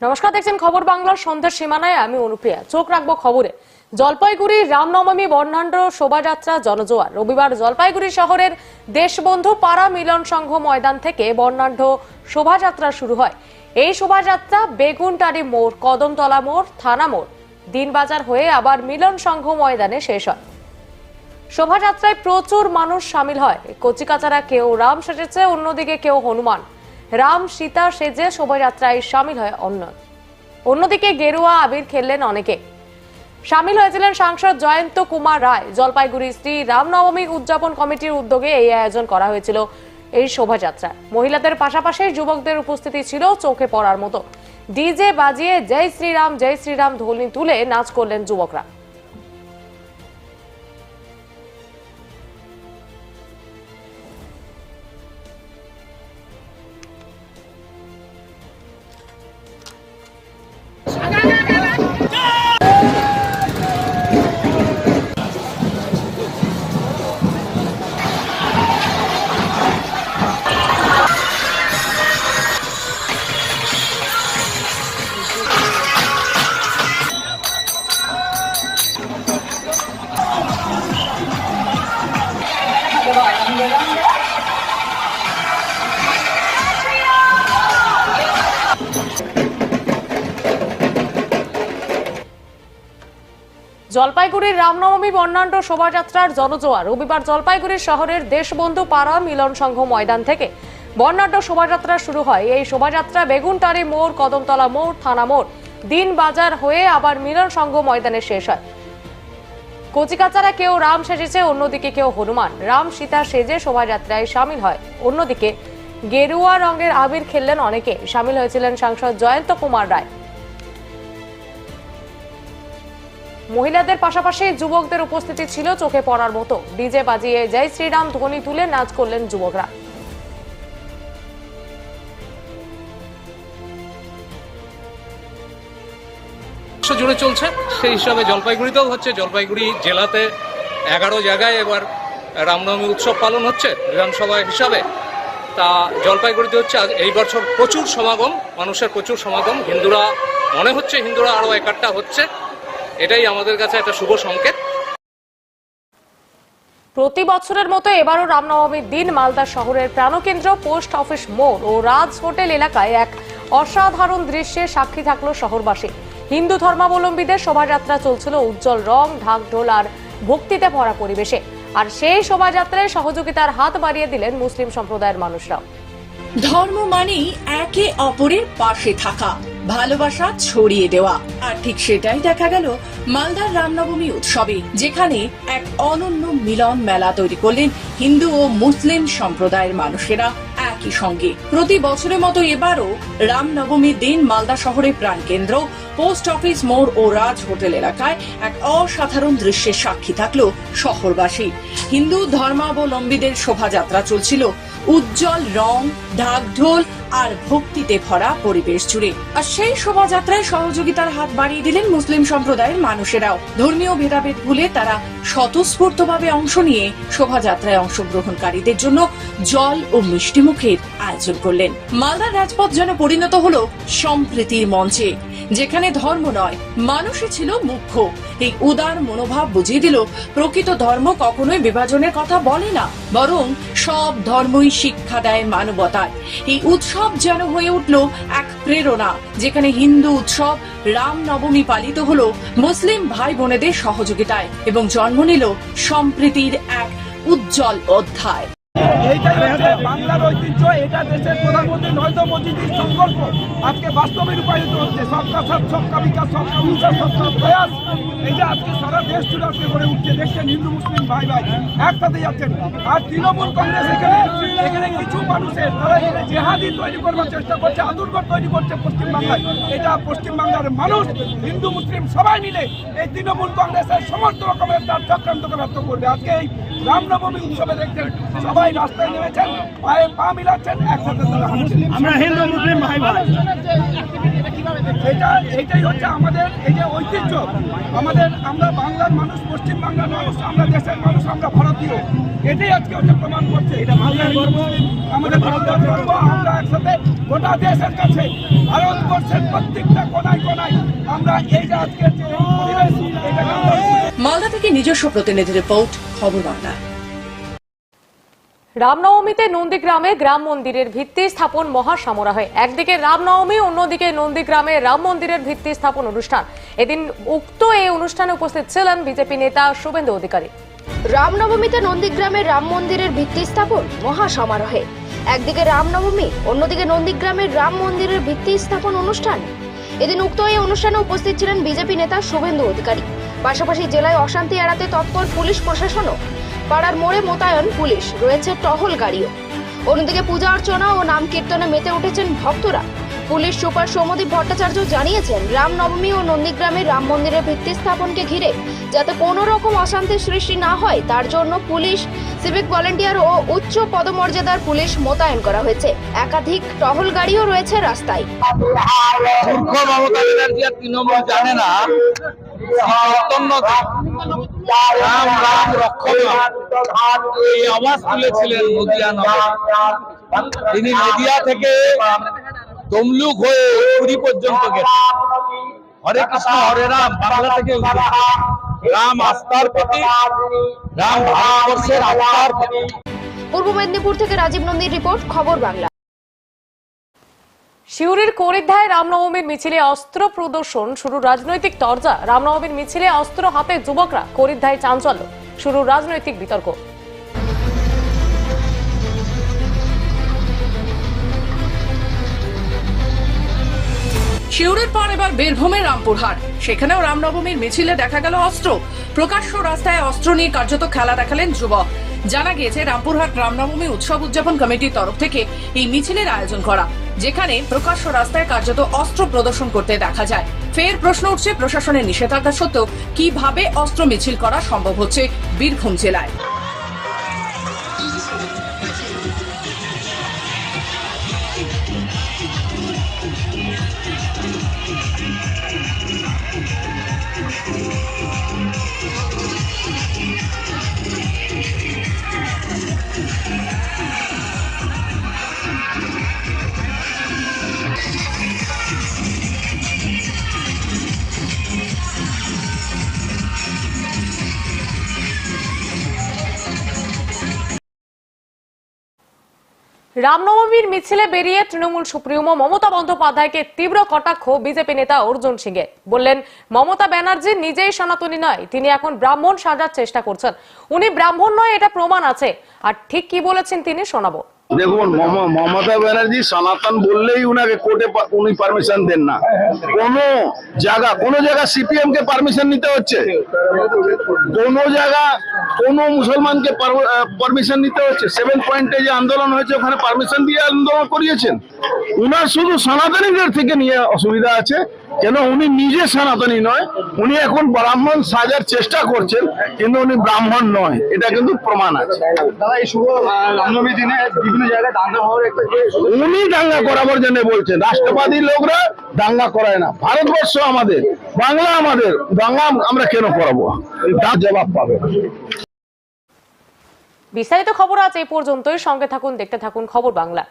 নমস্কার, দেখছেন খবর বাংলার সন্ধ্যার সীমানায়। আমি অনুপ্রিয়া। চোখ রাখব খবরে। জলপাইগুড়ি, রামনবমী, বর্ণাঢ্য শোভাযাত্রা, জনজোয়ার। রবিবার জলপাইগুড়ি শহরের দেশবন্ধু পাড়া মিলন সংঘ ময়দান থেকে বর্ণাঢ্য শোভাযাত্রা শুরু হয়। এই শোভাযাত্রা বেগুনটারি মোড়, কদমতলা মোড়, থানা মোড়। দিনবাজার হয়ে আবার মিলন সংঘ ময়দানে শেষ হয়। শোভাযাত্রায় প্রচুর মানুষ সামিল হয়। কচিকাচারা কেউ রাম সেজেছে, অন্যদিকে কেউ হনুমান। রাম সীতা সেজে শোভাযাত্রায় সামিল হয় অন্য অন্যদিকে গেরুয়া আবির খেললেন অনেকে। সামিল হয়েছিলেন সাংসদ জয়ন্ত কুমার রায়। জলপাইগুড়ি শ্রী রামনবমী উদযাপন কমিটির উদ্যোগে এই আয়োজন করা হয়েছিল এই শোভাযাত্রা। মহিলাদের পাশাপাশি যুবকদের উপস্থিতি ছিল চোখে পড়ার মতো। ডিজে বাজিয়ে জয় শ্রীরাম জয় শ্রীরাম ধ্বনি তুলে নাচ করলেন যুবকরা। জলপাইগুড়ির রামনবমী বর্ণাঢ্য শোভাযাত্রার জনজোয়ার। রবিবার জলপাইগুড়ি শহরের দেশবন্ধু পাড়া মিলন সংঘ ময়দান থেকে বর্ণাঢ্য শোভাযাত্রা শুরু হয়। এই শোভাযাত্রা বেগুনটারি মোড়, কদমতলা মোড়, থানা মোড়, দিন বাজার হয়ে আবার মিলন সংঘ ময়দানে শেষ হয়। কচিকাচারা কেউ রাম সেজেছে, অন্যদিকে কেউ হনুমান। রাম সীতা সেজে শোভাযাত্রায় সামিল হয়। অন্যদিকে গেরুয়া রঙের আবির খেললেন অনেকে। সামিল হয়েছিলেন সাংসদ জয়ন্ত কুমার রায়। মহিলাদের পাশাপাশি যুবকদের উপস্থিতি ছিল চোখে পড়ার মতো। ডিজে বাজিয়ে জয় শ্রীরাম ধ্বনি তুলে নাচ করলেন যুবকরা। জুড়ে চলছে, সেই হিসাবে জলপাইগুড়িতেও হচ্ছে। জলপাইগুড়ি জেলাতে এগারো জায়গায় এবার রামনবমী উৎসব পালন হচ্ছে বিধানসভা হিসাবে। তা জলপাইগুড়িতে হচ্ছে এই বছর প্রচুর সমাগম, মানুষের প্রচুর সমাগম। হিন্দুরা, মনে হচ্ছে হিন্দুরা আরও একাট্টা হচ্ছে। এটাই আমাদের কাছে একটা শুভ সংকেত। প্রতি বছরের মতো এবারও রামনবমীর দিন মালদা শহরের প্রাণকেন্দ্র পোস্ট অফিস মোড় ও রাজ হোটেল এলাকায় এক অসাধারণ দৃশ্যে সাক্ষী থাকল শহরবাসী। হিন্দু ধর্মাবলম্বীদের শোভাযাত্রা চলছিল উজ্জ্বল রং ঢাক ঢোল আর ভক্তিতে ভরা পরিবেশে। আর সেই শোভাযাত্রায় সহযোগিতার হাত বাড়িয়ে দিলেন মুসলিম সম্প্রদায়ের মানুষরা ধর্ম মানেই একে অপরের পাশে থাকা। ভালোবাসা ছড়িয়ে দেওয়া। আর ঠিক সেটাই দেখা গেল মালদার রামনবমী উৎসবে, যেখানে এক অনন্য মিলন মেলা তৈরি করলেন হিন্দু ও মুসলিম সম্প্রদায়ের মানুষেরা একই সঙ্গে। প্রতি বছরের মতো এবারও রামনবমীর দিন মালদা শহরের প্রাণকেন্দ্র পোস্ট অফিস মোড় ও রাজ হোটেল এলাকায় এক অসাধারণ দৃশ্যের সাক্ষী থাকল শহরবাসী। হিন্দু ধর্মাবলম্বীদের শোভাযাত্রা চলছিল। উজ্জ্বল রং ঢাকঢোল আর ভক্তিতে ভরা পরিবেশ জুড়ে। আর সেই শোভাযাত্রায় সহযোগিতার হাত বাড়িয়ে দিলেন মুসলিম সম্প্রদায়ের মানুষেরাও। ধর্মীয় ভেদাভেদ ভুলে তারা স্বতঃস্ফূর্তভাবে অংশ নিয়ে শোভাযাত্রায় অংশগ্রহণকারীদের জন্য জল ও মিষ্টি মুখের আয়োজন করলেন। মালদার রাজপথ যেন পরিণত হলো সম্প্রীতির মঞ্চে, যেখানে ধর্ম নয়, মানুষই ছিল মুখ্য। এই উদার মনোভাব বুঝিয়ে দিল, প্রকৃত ধর্ম কখনোই বিভাজনের কথা বলে না, বরং সব ধর্মই শিক্ষা দেয় মানবতার এই উৎসব যেন হয়ে উঠল এক প্রেরণা, যেখানে হিন্দু উৎসব, রাম নবমী পালিত হল মুসলিম ভাই বোনেদের সহযোগিতায় এবং জন্ম নিল সম্প্রীতির এক উজ্জ্বল অধ্যায়। বাংলার ঐতিহ্য, এটা দেশের প্রধানমন্ত্রী নরেন্দ্র মোদীজির সংকল্প। আজকে বাস্তবে রূপায়িত হচ্ছে। সবকা সাথ, সবকা বিকাশ সবকা বিকাশ সবকা প্রয়াস। এই যে আজকে সারা দেশ জুড়ে আজকে গড়ে উঠছে, দেখছেন হিন্দু, মুসলিম ভাই ভাই, একসাথে যাচ্ছেন। আর তৃণমূল কংগ্রেস এখানে এখানে কিছু মানুষের, তারা এখানে জেহাদি তৈরি করবার চেষ্টা করছে আদুর্গর তৈরি করছে পশ্চিমবাংলায়। এটা পশ্চিমবাংলার মানুষ, হিন্দু, মুসলিম সবাই মিলে এই তৃণমূল কংগ্রেসের সমস্ত রকমের তার চক্রান্তকে ব্যর্থ করবে। আজকে এই রামনবমী উৎসবে দেখছেন, সবাই রাস্তায় নেমেছেন। পায়ে পা মিলাচ্ছেন একসাথে আমরা হিন্দু মুসলিম ভাই ভাই। এটা এটাই হচ্ছে আমাদের এই যে ঐতিহ্য। আমাদের আমরা বাংলার মানুষ পশ্চিম বাংলার মানুষ আমরা দেশের মানুষ আমরা ভারতীয়। এটাই আজকে হচ্ছে প্রমাণ করছে। এটা বাংলার গর্ব। আমাদের ভারতের গর্ব আমরা একসাথে গোটা দেশের কাছে ভারতবর্ষের প্রত্যেকটা কোনায় কোনায় আমরা এই যে আমরা মালদা থেকে নিজস্ব প্রতিনিধি রিপোর্ট খবর বাংলা। রামনবমীতে নন্দীগ্রামে গ্রাম মন্দিরের ভিত্তি স্থাপন মহা সমারোহে একদিকে রামনবমী, অন্যদিকে নন্দীগ্রামে রাম মন্দিরের ভিত্তি স্থাপন অনুষ্ঠান। এদিন উক্ত এই অনুষ্ঠানে উপস্থিত ছিলেন বিজেপি নেতা শুভেন্দু অধিকারী। রামনবমীতে নন্দীগ্রামের রাম মন্দিরের ভিত্তি স্থাপন মহা সমারোহে একদিকে রামনবমী, অন্যদিকে নন্দীগ্রামের রাম মন্দিরের ভিত্তি স্থাপন অনুষ্ঠান। এদিন উক্ত এই অনুষ্ঠানে উপস্থিত ছিলেন বিজেপি নেতা শুভেন্দু অধিকারী। পাশাপাশি জেলায় অশান্তি এড়াতে তৎপর পুলিশ প্রশাসনও পাড়ার মোড়ে মোতায়েন পুলিশ। রয়েছে টহল গাড়িও। অন্যদিকে পূজা অর্চনা ও নাম কীর্তনে মেতে উঠেছেন ভক্তরা। পুলিশ সুপার সৌমদীপ ভট্টাচার্য জানিয়েছেন, রামনবমী ও নন্দীগ্রামের রাম মন্দিরের ভিত্তি স্থাপনকে ঘিরে যাতে কোনো রকম অশান্তির সৃষ্টি না হয়, তার জন্য পুলিশ, সিভিক ভলেন্টিয়ার ও উচ্চ পদমর্যাদার পুলিশ মোতায়েন করা হয়েছে। একাধিক টহল গাড়িও রয়েছে রাস্তায়। তৃণমূল জানে না রাম রাম রক্ষণ এই আওয়াজ তুলেছিলেন নদিয়া নগরে। তিনি নদিয়া থেকে তমলুক হয়ে পুরী পর্যন্ত গেছেন। হরে কৃষ্ণ হরে রাম বাংলা থেকে রাম আস্থার প্রতি রাম ভারতবর্ষের আস্থার প্রতি। পূর্ব মেদিনীপুর থেকে রাজীব নন্দীর রিপোর্ট খবর বাংলা। শিউরির কোরিদ্ধায় রামনবমীর মিছিলে অস্ত্র প্রদর্শন। শুরু রাজনৈতিক তরজা, রামনবমীর মিছিলে অস্ত্র হাতে যুবকরা কোরিদ্ধায় চাঞ্চল্য। শুরু রাজনৈতিক বিতর্ক। শিউরের পর এবার বীরভূমের রামপুরহাট। সেখানেও রামনবমীর মিছিলে দেখা গেল অস্ত্র। প্রকাশ্য রাস্তায় অস্ত্র নিয়ে কার্যত খেলা দেখালেন যুবক। জানা গিয়েছে, রামপুরহাট রামনবমী উৎসব উদযাপন কমিটির তরফ থেকে এই মিছিলের আয়োজন করা, যেখানে প্রকাশ্য রাস্তায় কার্যত অস্ত্র প্রদর্শন করতে দেখা যায়। ফের প্রশ্ন উঠছে, প্রশাসনের নিষেধাজ্ঞা সত্ত্বেও কীভাবে অস্ত্র মিছিল করা সম্ভব হচ্ছে বীরভূম জেলায়? রামনবমীর মিছিলে বেরিয়ে তৃণমূল সুপ্রিমো মমতা বন্দ্যোপাধ্যায়কে তীব্র কটাক্ষ বিজেপি নেতা অর্জুন সিংহে বললেন, মমতা ব্যানার্জি নিজেই সনাতনী নয়, তিনি এখন ব্রাহ্মণ সাজার চেষ্টা করছেন। উনি ব্রাহ্মণ নয়, এটা প্রমাণ আছে। আর ঠিক কি বলেছেন তিনি শোনাবো। দেখুন মমতা ব্যানার্জি সনাতন বললেই উনাকে কোর্টে উনি পারমিশন দেন না। কোন জায়গা কোন জায়গা সিপিএম কে পারমিশন নিতে হচ্ছে। কোন জায়গা কোন মুসলমানকে পারমিশন নিতে হচ্ছে। সেভেন পয়েন্টে যে আন্দোলন হয়েছে, ওখানে পারমিশন দিয়ে আন্দোলন করিয়েছেন। উনার শুধু সনাতনীদের থেকে নিয়ে অসুবিধা আছে। কেন উনি নিজে সনাতনী নয় উনি এখন ব্রাহ্মণ সাজার চেষ্টা করছেন কিন্তু উনি ব্রাহ্মণ নয় এটা কিন্তু প্রমাণ আছে। দাদা এই শুভ রামনবমী দিনে বিভিন্ন জায়গায় দাঙ্গা হওয়ার একটা উনি দাঙ্গা করাবার জন্য বলছেন রাষ্ট্রবাদী লোকরা দাঙ্গা করায় না ভারতবর্ষ আমাদের বাংলা আমাদের দাঙ্গা আমরা কেন করাবো? তার জবাব পাবে। বিস্তারিত খবর আজ এই পর্যন্তই সঙ্গে থাকুন দেখতে থাকুন খবর বাংলা।